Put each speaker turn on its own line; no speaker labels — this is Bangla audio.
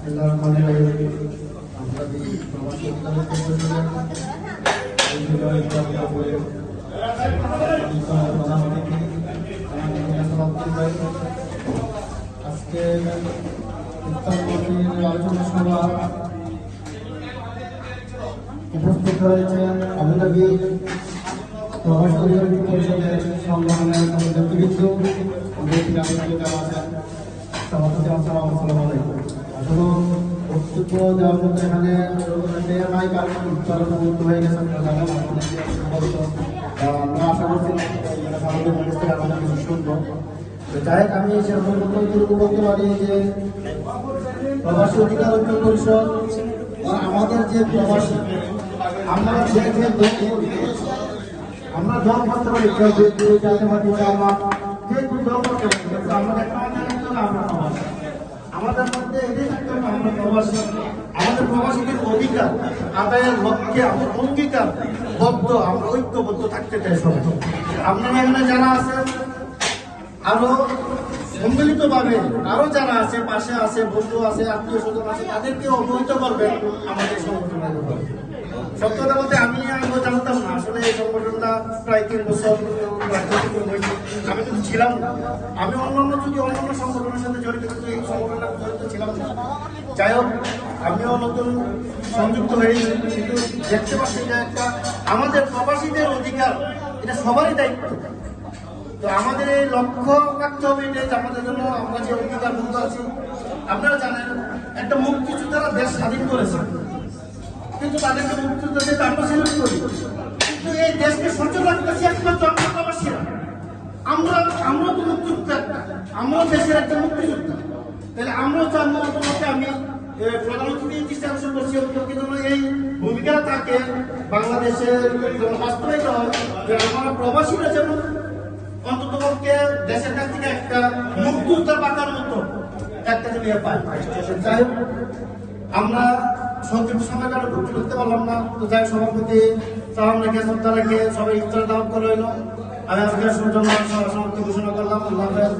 রহমানির রহিম আমরা যে প্রবাসী অধিকারের ক্ষেত্রে এই বিষয়ে একটু আমরা বলে প্রধান অতিথি আমাদের সভাপতি ভাই আজকে আলোচনা সভা উপস্থিত হয়েছেন আবুধাবি প্রবাস অধিকারী পরিষদের সম্মানের নেতৃবৃন্দ আমাদের গ্রামের আছেন সভাপতি আসসালাম আলাইকুম আসলে বক্তব্য দেওয়ার মধ্যে এখানে উচ্চারণ হয়ে গেছে আমরা আশা করছি আমাদের তো যাই হোক আমি সেরকম বক্তব্য বলতে পারি যে প্রবাসী অধিকার ঐক্য আমাদের যে প্রবাসী আমরা যে যে আমরা দল করতে পারি কেউ যে আমরা যে প্রবাসী আমাদের মধ্যে এটাই থাকতে হবে আমরা প্রবাসী আমাদের প্রবাসীদের অধিকার, আদায়ের লক্ষ্যে আমরা অঙ্গীকার, বদ্ধ, আমরা ঐক্যবদ্ধ থাকতে চাই সবাই। আপনারা এখানে যারা আছেন, আরও সম্মিলিত ভাবে আরও যারা আছে, পাশে আছে, বন্ধু আছে, আত্মীয় স্বজন আছে তাদেরকে অবহিত করবেন আমাদের সংগঠনের। সত্য কথা বলতে আমি আগে জানতাম না, আসলে এই সংগঠনটা প্রায় তিন বছর আমি কিন্তু ছিলাম আমি অন্যান্য যদি অন্যান্য সংগঠনের সাথে জড়িত এই সংগঠনটা জড়িত ছিলাম না যাই হোক, আমিও নতুন সংযুক্ত হয়েছি কিন্তু দেখতে পাচ্ছি যে একটা আমাদের প্রবাসীদের অধিকার, এটা সবারই দায়িত্ব। তো আমাদের এই লক্ষ্য রাখতে হবে যে আমাদের জন্য আমরা যে অধিকার বন্ধ আছি, আপনারা জানেন, একটা মুক্তিযোদ্ধারা দেশ স্বাধীন করেছে, কিন্তু তাদেরকে মুক্তিযোদ্ধা দিয়ে আমরা সেলুট করি? কিন্তু এই দেশকে সচল রাখতেছি একমাত্র আমরা প্রবাসীরা। আমরা আমরা তো মুক্তিযোদ্ধা, আমরাও দেশের একটা মুক্তিযোদ্ধা। তাহলে আমরাও চার মতামতে আমি প্রধানমন্ত্রী দৃষ্টি আকর্ষণ করছি অন্তর্কিত এই ভূমিকা থাকে বাংলাদেশের বাস্তবায়িত হয়, যে আমরা প্রবাসীরা যেমন অন্তত পক্ষে দেশের কাছ থেকে একটা মুক্ত উত্তর পাকার মতো একটা ইয়ে পাই যাই আমরা সংক্ষিপ্ত সময়টা আর ঘুরতে করতে পারলাম না। তো যাই সবার সালাম রেখে, শ্রদ্ধা রেখে সবাই ইফতার দাওয়াত করে হইল আমি আজকে জন্য সমাপ্তি ঘোষণা করলাম। আল্লাহ হাফেজ।